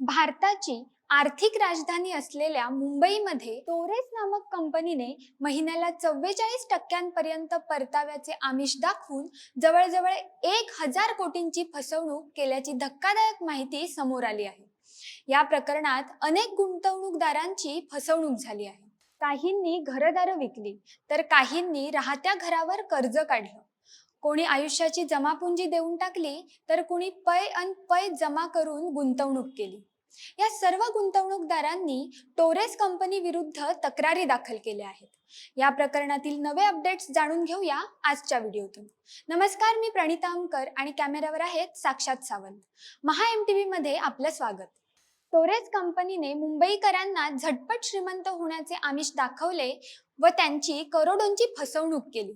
भारताची आर्थिक राजधानी असलेल्या मुंबईमध्ये टोरेस नामक कंपनीने महिन्याला चव्वेचाळीस टक्क्यांपर्यंत परताव्याचे आमिष दाखवून जवळजवळ एक हजार कोटींची फसवणूक केल्याची धक्कादायक माहिती समोर आली आहे. या प्रकरणात अनेक गुंतवणूकदारांची फसवणूक झाली आहे. काहींनी घरदारं विकली तर काहींनी राहत्या घरावर कर्ज काढलं. कोणी आयुष्याची जमापुंजी देऊन टाकली तर कुणी पै अन पै जमा करून गुंतवणूक केली. या सर्व गुंतवणूकदारांनी टोरेस कंपनी विरुद्ध तक्रारी दाखल केल्या आहेत. या प्रकरणातील नवे अपडेट्स जाणून घेऊया आजच्या व्हिडिओतून. नमस्कार मी प्रणिता अंकर आणि कॅमेऱ्यावर आहेत साक्षात Sawant. Maha M T V मध्ये आपलं स्वागत. टोरेस कंपनीने मुंबईकरांना झटपट श्रीमंत होण्याचे आमिष दाखवले व त्यांची करोडोंची फसवणूक केली.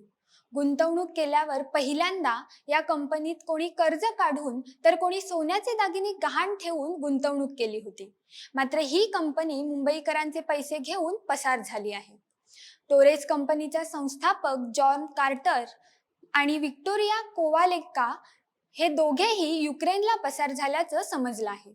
गुंतवणूक केल्यावर पहिल्यांदा या कंपनीत कोणी कर्ज काढून तर कोणी सोन्याचे दागिने गहाण ठेवून गुंतवणूक केली होती. मात्र ही कंपनी मुंबईकरांचे पैसे घेऊन पसार झाली आहे. टोरेस कंपनीचा संस्थापक जॉन कार्टर आणि विक्टोरिया कोवालेक्का हे दोघेही युक्रेनला पसार झाल्याचं समजलं आहे.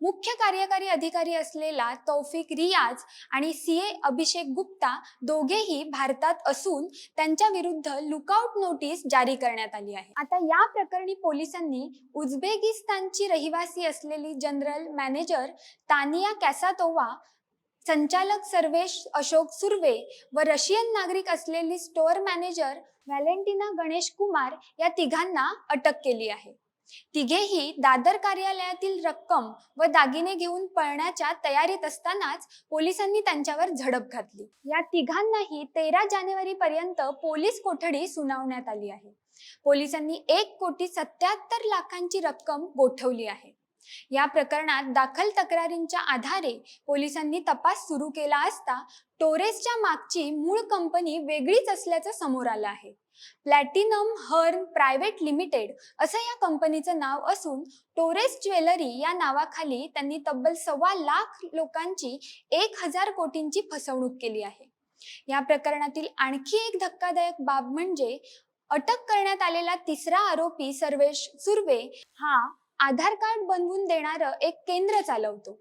मुख्य कार्यकारी अधिकारी असलेला तौफिक रियाज आणि सी ए अभिषेक गुप्ता दोघेही भारतात असून त्यांच्या विरुद्ध लुकआउट नोटीस जारी करण्यात आली आहे. आता या प्रकरणी पोलिसांनी उझबेकिस्तानची रहिवासी असलेली जनरल मॅनेजर तानिया कॅसातोवा संचालक सर्वेश अशोक सुर्वे व रशियन नागरिक असलेली store manager Valentina Ganesh Kumar या तिघांना अटक केली आहे. तिघेही दादर कार्यालयातील रक्कम व दागिने घेऊन पळण्याच्या तयारीत असतानाच पोलिसांनी त्यांच्यावर झडप घातली. या तिघांनाही तेरा जानेवारी पर्यंत पोलीस कोठडी सुनावण्यात आली आहे. पोलिसांनी एक कोटी सत्याहत्तर लाखांची रक्कम गोठवली आहे. या प्रकरणात दाखल तक्रारींच्या आधारे पोलिसांनी तपास सुरू केला असता टोरेसच्या मागची मूळ कंपनी वेगळीच असल्याचं समोर आलं आहे. प्लॅटिनम हर्न प्रायव्हेट लिमिटेड असं या कंपनीचं नाव असून टोरेस ज्वेलरी या नावाखाली त्यांनी तब्बल सव्वा लाख लोकांची एक हजार कोटींची फसवणूक केली आहे. या प्रकरणातील आणखी एक धक्कादायक बाब म्हणजे अटक करण्यात आलेला तिसरा आरोपी सर्वेश सुर्वे हा आधार कार्ड बनवून देणारं एक केंद्र चालवतो.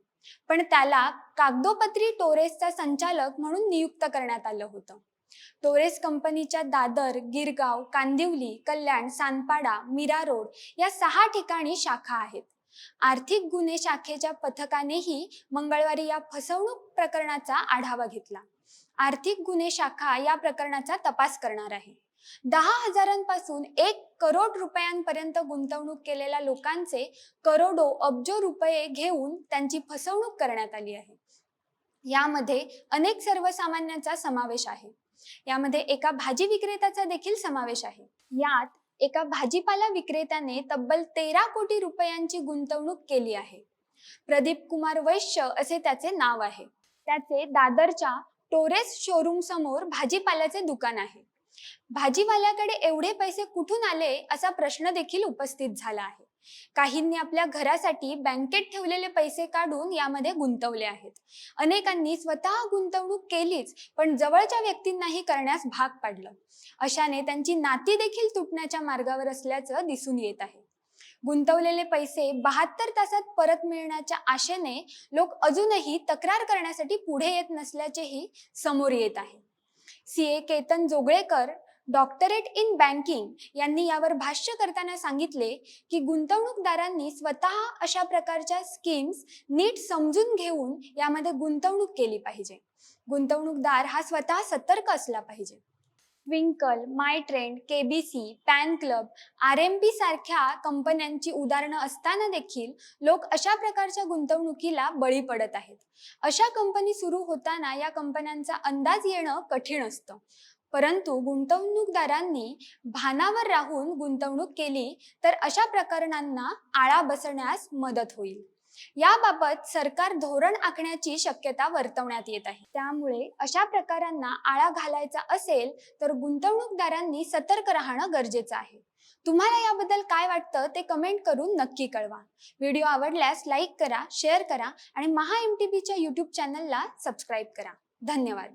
पण त्याला कागदोपत्री टोरेसचा संचालक म्हणून नियुक्त करण्यात आलं होतं. टोरेस कंपनीच्या दादर गिरगाव कांदिवली कल्याण सानपाडा मीरा रोड या सहा ठिकाणी शाखा आहेत. आर्थिक गुन्हे शाखेच्या पथकानेही मंगळवारी या फसवणूक प्रकरणाचा आढावा घेतला. आर्थिक गुन्हे शाखा या प्रकरणाचा तपास करणार आहे. दहा हजारांपासून एक करोड रुपयांपर्यंत गुंतवणूक केलेल्या लोकांचे करोडो अब्जो रुपये घेऊन त्यांची फसवणूक करण्यात आली आहे. यामध्ये अनेक सर्वसामान्यांचा समावेश आहे. यामध्ये एका भाजी विक्रेत्याचा देखील समावेश आहे. यात एका भाजीपाला विक्रेत्याने तब्बल तेरा कोटी रुपयांची गुंतवणूक केली आहे. प्रदीप कुमार वैश्य असे त्याचे नाव आहे. त्याचे दादरच्या टोरेस शोरूम समोर भाजीपाल्याचे दुकान आहे. भाजीवाल्याकडे एवढे पैसे कुठून आले असा प्रश्न देखील उपस्थित झाला आहे. काहींनी आपल्या घरासाठी बँकेत ठेवलेले पैसे काढून यामध्ये गुंतवले आहेत. अनेकांनी स्वतः गुंतवणूक केलीच पण जवळच्या व्यक्तींनाही करण्यास भाग पाडलं. अशाने त्यांची नाती देखील तुटण्याच्या मार्गावर असल्याचं दिसून येत आहे. गुंतवलेले पैसे बहात्तर तासात परत मिळण्याच्या आशेने लोक अजूनही तक्रार करण्यासाठी पुढे येत नसल्याचेही समोर येत आहे. C A Ketan Joglekar doctorate in banking यांनी यावर भाष्य करताना सांगितले की गुंतवणूकदारांनी स्वतः अशा प्रकारच्या स्कीम्स नीट समजून घेऊन यामध्ये गुंतवणूक केली पाहिजे. गुंतवणूकदार हा स्वतः सतर्क असला पाहिजे. Twinkle My Trend KBC Pan Club R M P सारख्या कंपन्यांची उदाहरणं असताना देखील लोक अशा प्रकारच्या गुंतवणुकीला बळी पडत आहेत. अशा कंपनी सुरू होताना या कंपन्यांचा अंदाज येणं कठीण असतं. परंतु गुंतवणूकदारांनी भानावर राहून गुंतवणूक केली तर अशा प्रकरणांना आळा बसण्यास मदत होईल. याबाबत सरकार धोरण आखण्याची शक्यता वर्तवण्यात येत आहे. त्यामुळे अशा प्रकारांना आळा घालायचा असेल तर गुंतवणूकदारांनी सतर्क राहणं गरजेचं आहे. तुम्हाला याबद्दल काय वाटतं ते कमेंट करून नक्की कळवा. व्हिडिओ आवडल्यास लाईक करा शेअर करा आणि महा एम टी व्हीच्या यूट्यूब चॅनलला सबस्क्राईब करा. धन्यवाद.